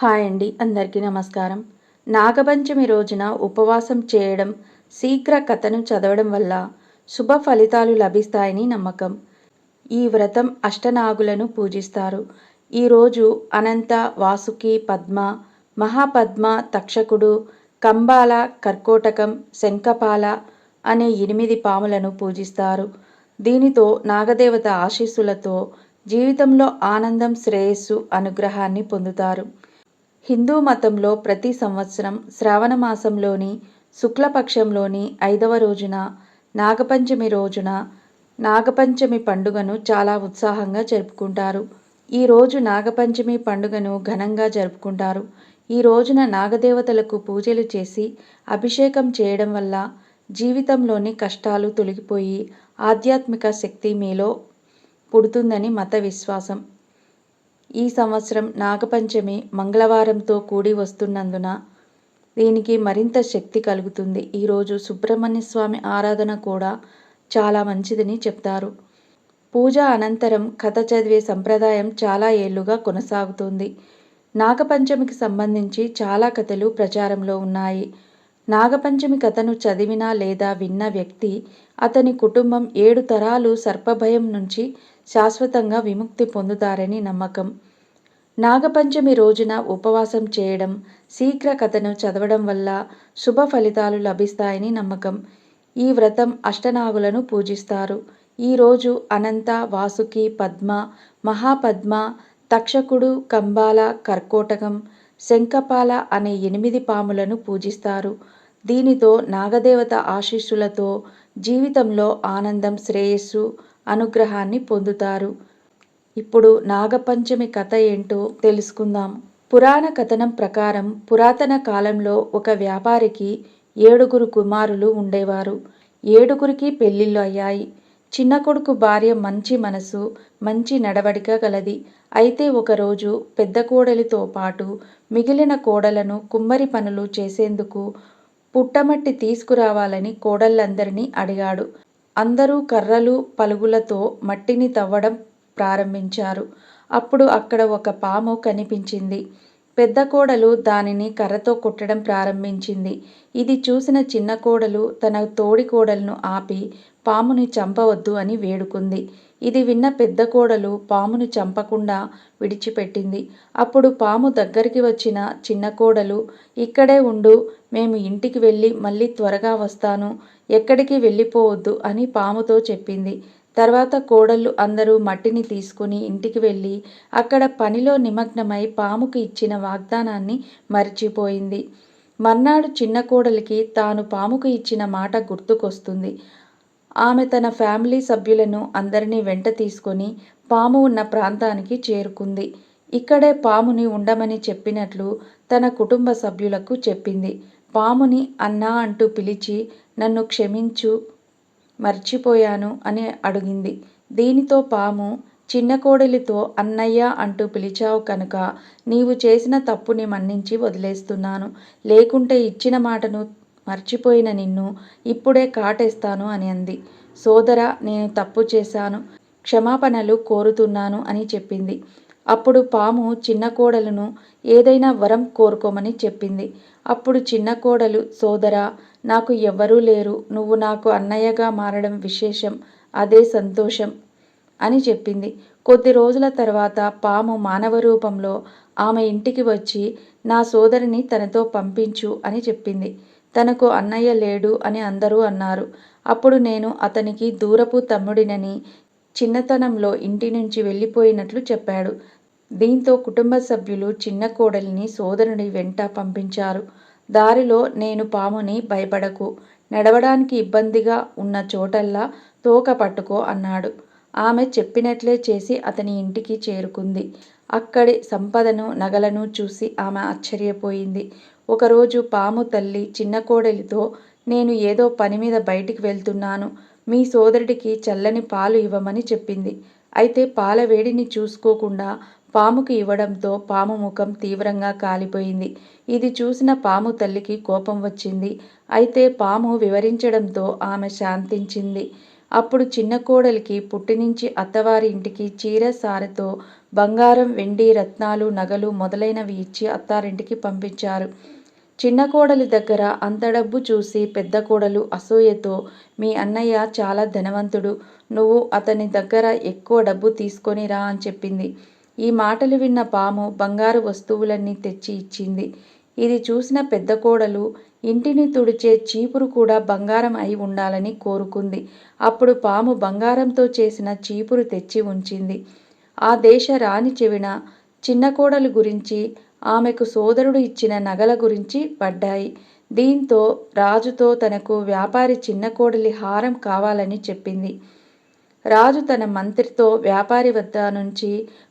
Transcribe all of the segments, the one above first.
Hi అండి అందరికీ నమస్కారం. నాగపంచమి రోజున ఉపవాసం చేయడం శీఘ్ర కథను చదవడం వల్ల శుభ ఫలితాలు లభిస్తాయని నమ్మకం. ఈ వ్రతం అష్టనాగులను పూజిస్తారు. ఈరోజు అనంత వాసుకి పద్మ మహాపద్మ తక్షకుడు కంబాల కర్కోటకం శంఖపాల అనే ఎనిమిది పాములను పూజిస్తారు. దీనితో నాగదేవత ఆశీస్సులతో జీవితంలో ఆనందం శ్రేయస్సు అనుగ్రహాన్ని పొందుతారు. హిందూ మతంలో ప్రతి సంవత్సరం శ్రావణ మాసంలోని శుక్లపక్షంలోని ఐదవ రోజున నాగపంచమి రోజున నాగపంచమి పండుగను చాలా ఉత్సాహంగా జరుపుకుంటారు. ఈ రోజు నాగపంచమి పండుగను ఘనంగా జరుపుకుంటారు. ఈ రోజున నాగదేవతలకు పూజలు చేసి అభిషేకం చేయడం వల్ల జీవితంలోని కష్టాలు తొలగిపోయి ఆధ్యాత్మిక శక్తి మీలో పుడుతుందని మత విశ్వాసం. ఈ సంవత్సరం నాగపంచమి మంగళవారంతో కూడి వస్తున్నందున దీనికి మరింత శక్తి కలుగుతుంది. ఈరోజు సుబ్రహ్మణ్య స్వామి ఆరాధన కూడా చాలా మంచిదని చెప్తారు. పూజ అనంతరం కథ చదివే సంప్రదాయం చాలా ఏళ్ళుగా కొనసాగుతుంది. నాగపంచమికి సంబంధించి చాలా కథలు ప్రచారంలో ఉన్నాయి. నాగపంచమి కథను చదివిన లేదా విన్న వ్యక్తి అతని కుటుంబం ఏడు తరాలు సర్పభయం నుంచి శాశ్వతంగా విముక్తి పొందుతారని నమ్మకం. నాగపంచమి రోజున ఉపవాసం చేయడం శీఘ్ర కథను చదవడం వల్ల శుభ ఫలితాలు లభిస్తాయని నమ్మకం. ఈ వ్రతం అష్టనాగులను పూజిస్తారు. ఈరోజు అనంత వాసుకి పద్మ మహాపద్మ తక్షకుడు కంబాల కర్కోటకం శంఖపాల అనే ఎనిమిది పాములను పూజిస్తారు. దీనితో నాగదేవత ఆశీస్సులతో జీవితంలో ఆనందం శ్రేయస్సు అనుగ్రహాన్ని పొందుతారు. ఇప్పుడు నాగపంచమి కథ ఏంటో తెలుసుకుందాం. పురాణ కథనం ప్రకారం పురాతన కాలంలో ఒక వ్యాపారికి ఏడుగురు కుమారులు ఉండేవారు. ఏడుగురికి పెళ్ళిళ్ళు అయ్యాయి. చిన్న కొడుకు భార్య మంచి మనసు మంచి నడవడిక గలది. అయితే ఒకరోజు పెద్ద కోడలితో పాటు మిగిలిన కోడలను కుమ్మరి పనులు చేసేందుకు పుట్టమట్టి తీసుకురావాలని కోడళ్ళందరినీ అడిగాడు. అందరూ కర్రలు పలుగులతో మట్టిని తవ్వడం ప్రారంభించారు. అప్పుడు అక్కడ ఒక పాము కనిపించింది. పెద్ద కోడలు దానిని కర్రతో కొట్టడం ప్రారంభించింది. ఇది చూసిన చిన్న కోడలు తన తోడి కోడలను ఆపి పాముని చంపవద్దు అని వేడుకుంది. ఇది విన్న పెద్ద కోడలు పామును చంపకుండా విడిచిపెట్టింది. అప్పుడు పాము దగ్గరికి వచ్చిన చిన్న కోడలు ఇక్కడే ఉండు మేము ఇంటికి వెళ్ళి మళ్ళీ త్వరగా వస్తాను. ఎక్కడికి వెళ్ళిపోవద్దు అని పాముతో చెప్పింది. తర్వాత కోడళ్ళు అందరూ మట్టిని తీసుకుని ఇంటికి వెళ్ళి అక్కడ పనిలో నిమగ్నమై పాముకు ఇచ్చిన వాగ్దానాన్ని మర్చిపోయింది. మర్నాడు చిన్న కోడలికి తాను పాముకు ఇచ్చిన మాట గుర్తుకొస్తుంది. ఆమె తన ఫ్యామిలీ సభ్యులను అందరినీ వెంట తీసుకొని పాము ఉన్న ప్రాంతానికి చేరుకుంది. ఇక్కడే పాముని ఉండమని చెప్పినట్లు తన కుటుంబ సభ్యులకు చెప్పింది. పాముని అన్నా అంటూ పిలిచి నన్ను క్షమించు మర్చిపోయాను అని అడిగింది. దీనితో పాము చిన్న కోడలితో అన్నయ్య అంటూ పిలిచావు కనుక నీవు చేసిన తప్పుని మన్నించి వదిలేస్తున్నాను. లేకుంటే ఇచ్చిన మాటను మర్చిపోయిన నిన్ను ఇప్పుడే కాటేస్తాను అని అంది. సోదర నేను తప్పు చేశాను. క్షమాపణలు కోరుతున్నాను అని చెప్పింది. అప్పుడు పాము చిన్న కోడలను ఏదైనా వరం కోరుకోమని చెప్పింది. అప్పుడు చిన్న కోడలు సోదర నాకు ఎవ్వరూ లేరు. నువ్వు నాకు అన్నయ్యగా మారడం విశేషం అదే సంతోషం అని చెప్పింది. కొద్ది రోజుల తర్వాత పాము మానవ రూపంలో ఆమె ఇంటికి వచ్చి నా సోదరిని తనతో పంపించు అని చెప్పింది. తనకు అన్నయ్య లేడు అని అందరూ అన్నారు. అప్పుడు నేను అతనికి దూరపు తమ్ముడినని చిన్నతనంలో ఇంటి నుంచి వెళ్ళిపోయినట్లు చెప్పాడు. దీంతో కుటుంబ సభ్యులు చిన్న కోడలిని సోదరుని వెంట పంపించారు. దారిలో నేను పాముని భయపడకు నడవడానికి ఇబ్బందిగా ఉన్న చోటల్లా తోక పట్టుకో అన్నాడు. ఆమె చెప్పినట్లే చేసి అతని ఇంటికి చేరుకుంది. అక్కడి సంపదను నగలను చూసి ఆమె ఆశ్చర్యపోయింది. ఒకరోజు పాము తల్లి చిన్న కోడలితో నేను ఏదో పని మీద బయటికి వెళ్తున్నాను. మీ సోదరుడికి చల్లని పాలు ఇవ్వమని చెప్పింది. అయితే పాల వేడిని చూసుకోకుండా పాముకు ఇవ్వడంతో పాము ముఖం తీవ్రంగా కాలిపోయింది. ఇది చూసిన పాము తల్లికి కోపం వచ్చింది. అయితే పాము వివరించడంతో ఆమె శాంతించింది. అప్పుడు చిన్న కోడలికి పుట్టినుంచి అత్తవారి ఇంటికి చీర సారతో బంగారం వెండి రత్నాలు నగలు మొదలైనవి ఇచ్చి అత్తారింటికి పంపించారు. చిన్న కోడలి దగ్గర అంత డబ్బు చూసి పెద్ద కోడలు అసూయతో మీ అన్నయ్య చాలా ధనవంతుడు. నువ్వు అతని దగ్గర ఎక్కువ డబ్బు తీసుకొని రా అని చెప్పింది. ఈ మాటలు విన్న పాము బంగారు వస్తువులన్నీ తెచ్చి ఇచ్చింది. ఇది చూసిన పెద్ద కోడలు ఇంటిని తుడిచే చీపురు కూడా బంగారం అయి ఉండాలని కోరుకుంది. అప్పుడు పాము బంగారంతో చేసిన చీపురు తెచ్చి ఉంచింది. ఆ దేశ రాణి చెవిన చిన్న కోడలు గురించి ఆమెకు సోదరుడు ఇచ్చిన నగల గురించి పడ్డాయి. దీంతో రాజుతో తనకు వ్యాపారి చిన్న కోడలి హారం కావాలని చెప్పింది. రాజు తన మంత్రితో వ్యాపారి వద్ద నుంచి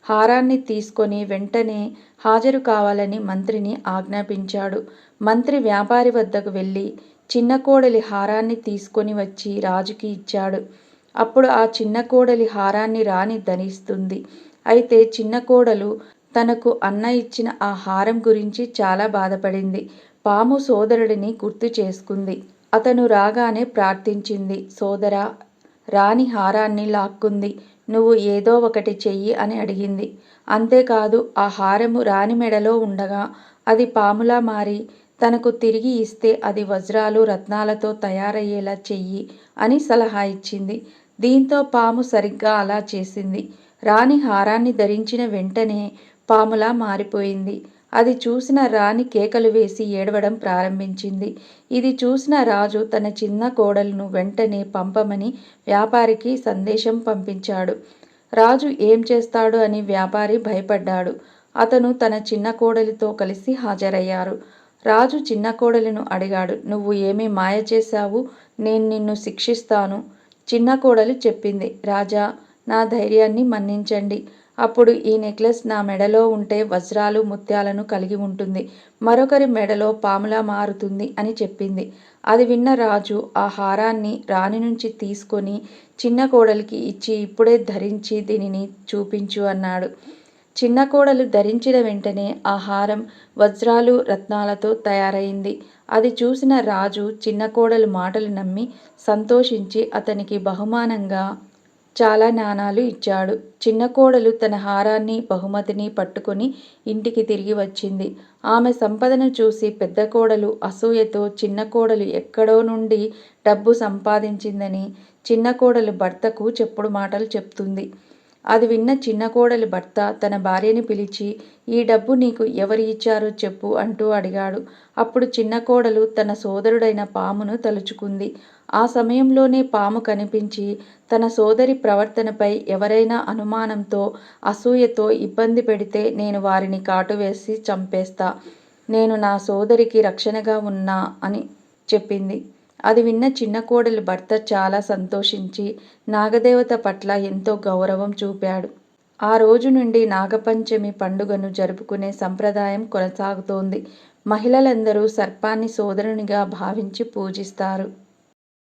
హారాన్ని తీసుకొని వెంటనే హాజరు కావాలని మంత్రిని ఆజ్ఞాపించాడు. మంత్రి వ్యాపారి వద్దకు వెళ్ళి చిన్న కోడలి హారాన్ని తీసుకొని వచ్చి రాజుకి ఇచ్చాడు. అప్పుడు ఆ చిన్న కోడలి హారాన్ని రాణి ధరిస్తుంది. అయితే చిన్న కోడలు తనకు అన్న ఇచ్చిన ఆ హారం గురించి చాలా బాధపడింది. పాము సోదరుడిని గుర్తు చేసుకుంది. అతను రాగానే ప్రార్థించింది సోదరా రాణి హారాన్ని లాక్కుంది. నువ్వు ఏదో ఒకటి చెయ్యి అని అడిగింది. అంతేకాదు ఆ హారము రాణి మెడలో ఉండగా అది పాములా మారి తనకు తిరిగి ఇస్తే అది వజ్రాలు రత్నాలతో తయారయ్యేలా చెయ్యి అని సలహా ఇచ్చింది. దీంతో పాము సరిగ్గా అలా చేసింది. రాణి హారాన్ని ధరించిన వెంటనే పాములా మారిపోయింది. అది చూసిన రాణి కేకలు వేసి ఏడవడం ప్రారంభించింది. ఇది చూసిన రాజు తన చిన్న కోడలను వెంటనే పంపమని వ్యాపారికి సందేశం పంపించాడు. రాజు ఏం చేస్తాడు అని వ్యాపారి భయపడ్డాడు. అతను తన చిన్న కోడలితో కలిసి హాజరయ్యారు. రాజు చిన్న కోడలను అడిగాడు నువ్వు ఏమి మాయ చేశావు? నేను నిన్ను శిక్షిస్తాను. చిన్న కోడలు చెప్పింది రాజా నా ధైర్యాన్ని మన్నించండి. అప్పుడు ఈ నెక్లెస్ నా మెడలో ఉంటే వజ్రాలు ముత్యాలను కలిగి ఉంటుంది. మరొకరి మెడలో పాములా మారుతుంది అని చెప్పింది. అది విన్న రాజు ఆ హారాన్ని రాణి నుంచి తీసుకొని చిన్న కోడలికి ఇచ్చి ఇప్పుడే ధరించి దీనిని చూపించు అన్నాడు. చిన్న కోడలు ధరించిన వెంటనే ఆ హారం వజ్రాలు రత్నాలతో తయారైంది. అది చూసిన రాజు చిన్న కోడలు మాటలు నమ్మి సంతోషించి అతనికి బహుమానంగా చాలా నాణాలు ఇచ్చాడు. చిన్న కోడలు తన హారాన్ని బహుమతిని పట్టుకొని ఇంటికి తిరిగి వచ్చింది. ఆమె సంపదను చూసి పెద్ద కోడలు అసూయతో చిన్న కోడలు ఎక్కడో నుండి డబ్బు సంపాదించిందని చిన్న కోడలు భర్తకు చెప్పుడు మాటలు చెప్తుంది. అది విన్న చిన్న కోడలి భర్త తన భార్యని పిలిచి ఈ డబ్బు నీకు ఎవరు ఇచ్చారో చెప్పు అంటూ అడిగాడు. అప్పుడు చిన్న కోడలు తన సోదరుడైన పామును తలుచుకుంది. ఆ సమయంలోనే పాము కనిపించి తన సోదరి ప్రవర్తనపై ఎవరైనా అనుమానంతో అసూయతో ఇబ్బంది పెడితే నేను వారిని కాటువేసి చంపేస్తా. నేను నా సోదరికి రక్షణగా ఉన్నా అని చెప్పింది. అది విన్న చిన్న కోడలి భర్త చాలా సంతోషించి నాగదేవత పట్ల ఎంతో గౌరవం చూపాడు. ఆ రోజు నుండి నాగపంచమి పండుగను జరుపుకునే సంప్రదాయం కొనసాగుతోంది. మహిళలందరూ సర్పాన్ని సోదరునిగా భావించి పూజిస్తారు.